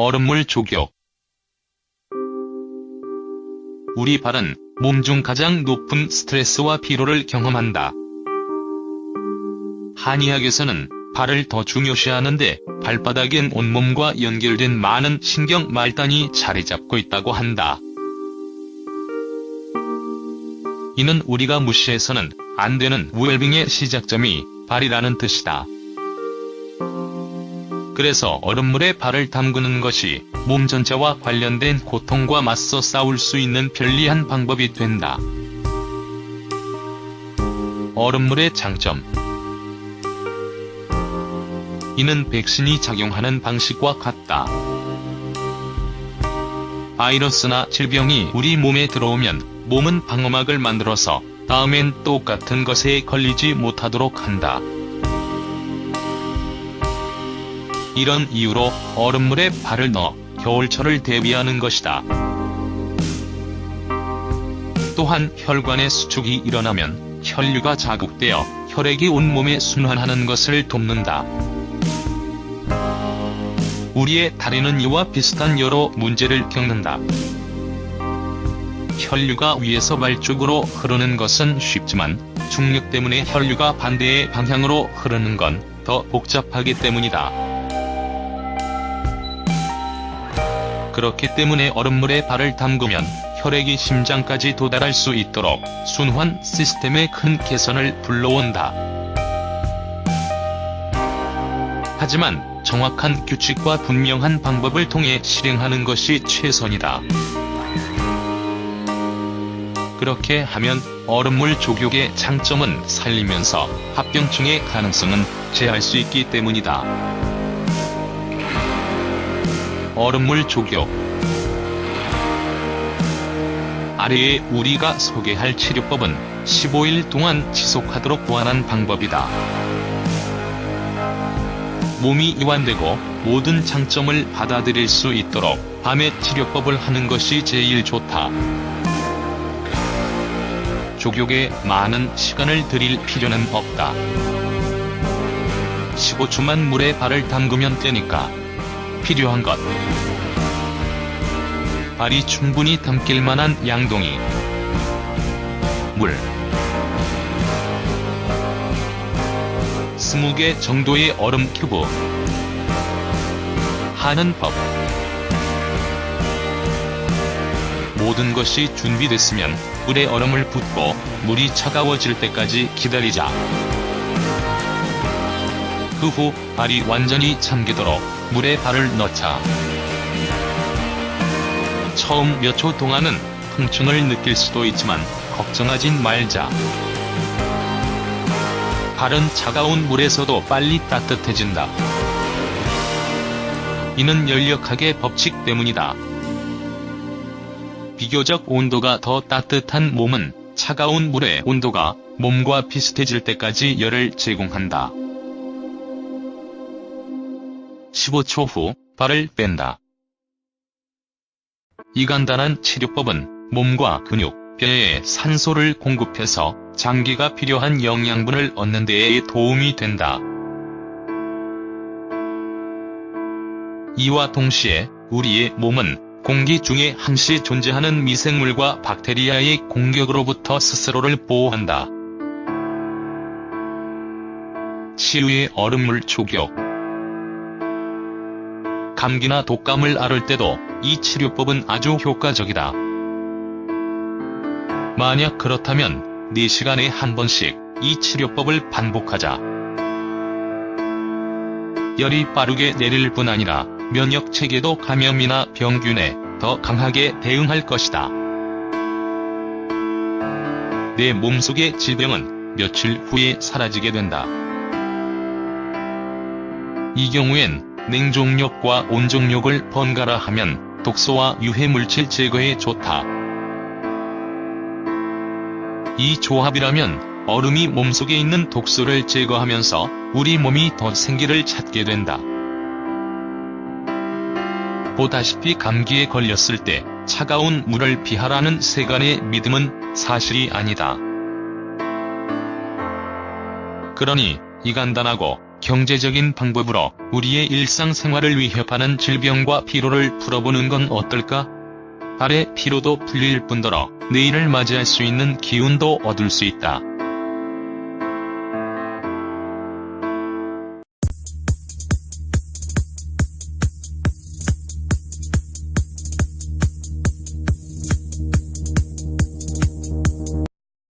얼음물 족욕. 우리 발은 몸 중 가장 높은 스트레스와 피로를 경험한다. 한의학에서는 발을 더 중요시하는데 발바닥엔 온몸과 연결된 많은 신경 말단이 자리 잡고 있다고 한다. 이는 우리가 무시해서는 안 되는 웰빙의 시작점이 발이라는 뜻이다. 그래서 얼음물에 발을 담그는 것이 몸 전체와 관련된 고통과 맞서 싸울 수 있는 편리한 방법이 된다. 얼음물의 장점 이는 백신이 작용하는 방식과 같다. 바이러스나 질병이 우리 몸에 들어오면 몸은 방어막을 만들어서 다음엔 똑같은 것에 걸리지 못하도록 한다. 이런 이유로 얼음물에 발을 넣어 겨울철을 대비하는 것이다. 또한 혈관의 수축이 일어나면 혈류가 자극되어 혈액이 온몸에 순환하는 것을 돕는다. 우리의 다리는 이와 비슷한 여러 문제를 겪는다. 혈류가 위에서 발 쪽으로 흐르는 것은 쉽지만 중력 때문에 혈류가 반대의 방향으로 흐르는 건 더 복잡하기 때문이다. 그렇기 때문에 얼음물에 발을 담그면 혈액이 심장까지 도달할 수 있도록 순환 시스템의 큰 개선을 불러온다. 하지만 정확한 규칙과 분명한 방법을 통해 실행하는 것이 최선이다. 그렇게 하면 얼음물 족욕의 장점은 살리면서 합병증의 가능성은 제할 수 있기 때문이다. 얼음물 족욕 아래에 우리가 소개할 치료법은 15일 동안 지속하도록 보완한 방법이다. 몸이 이완되고 모든 장점을 받아들일 수 있도록 밤에 치료법을 하는 것이 제일 좋다. 족욕에 많은 시간을 들일 필요는 없다. 15초만 물에 발을 담그면 되니까. 필요한 것. 발이 충분히 담길 만한 양동이. 물. 20개 정도의 얼음 큐브. 하는 법. 모든 것이 준비됐으면 물에 얼음을 붓고 물이 차가워질 때까지 기다리자. 그후 발이 완전히 잠기도록 물에 발을 넣자. 처음 몇 초 동안은 통증을 느낄 수도 있지만 걱정하진 말자. 발은 차가운 물에서도 빨리 따뜻해진다. 이는 열역학의 법칙 때문이다. 비교적 온도가 더 따뜻한 몸은 차가운 물의 온도가 몸과 비슷해질 때까지 열을 제공한다. 15초 후 발을 뺀다. 이 간단한 치료법은 몸과 근육, 뼈에 산소를 공급해서 장기가 필요한 영양분을 얻는 데에 도움이 된다. 이와 동시에 우리의 몸은 공기 중에 항시 존재하는 미생물과 박테리아의 공격으로부터 스스로를 보호한다. 치유의 얼음물 족욕 감기나 독감을 앓을 때도 이 치료법은 아주 효과적이다. 만약 그렇다면 4시간에 한 번씩 이 치료법을 반복하자. 열이 빠르게 내릴 뿐 아니라 면역 체계도 감염이나 병균에 더 강하게 대응할 것이다. 내 몸속의 질병은 며칠 후에 사라지게 된다. 이 경우엔 냉종욕과 온종욕을 번갈아 하면 독소와 유해물질 제거에 좋다. 이 조합이라면 얼음이 몸속에 있는 독소를 제거하면서 우리 몸이 더 생기를 찾게 된다. 보다시피 감기에 걸렸을 때 차가운 물을 피하라는 세간의 믿음은 사실이 아니다. 그러니 이 간단하고 경제적인 방법으로 우리의 일상생활을 위협하는 질병과 피로를 풀어보는 건 어떨까? 발의 피로도 풀릴 뿐더러 내일을 맞이할 수 있는 기운도 얻을 수 있다.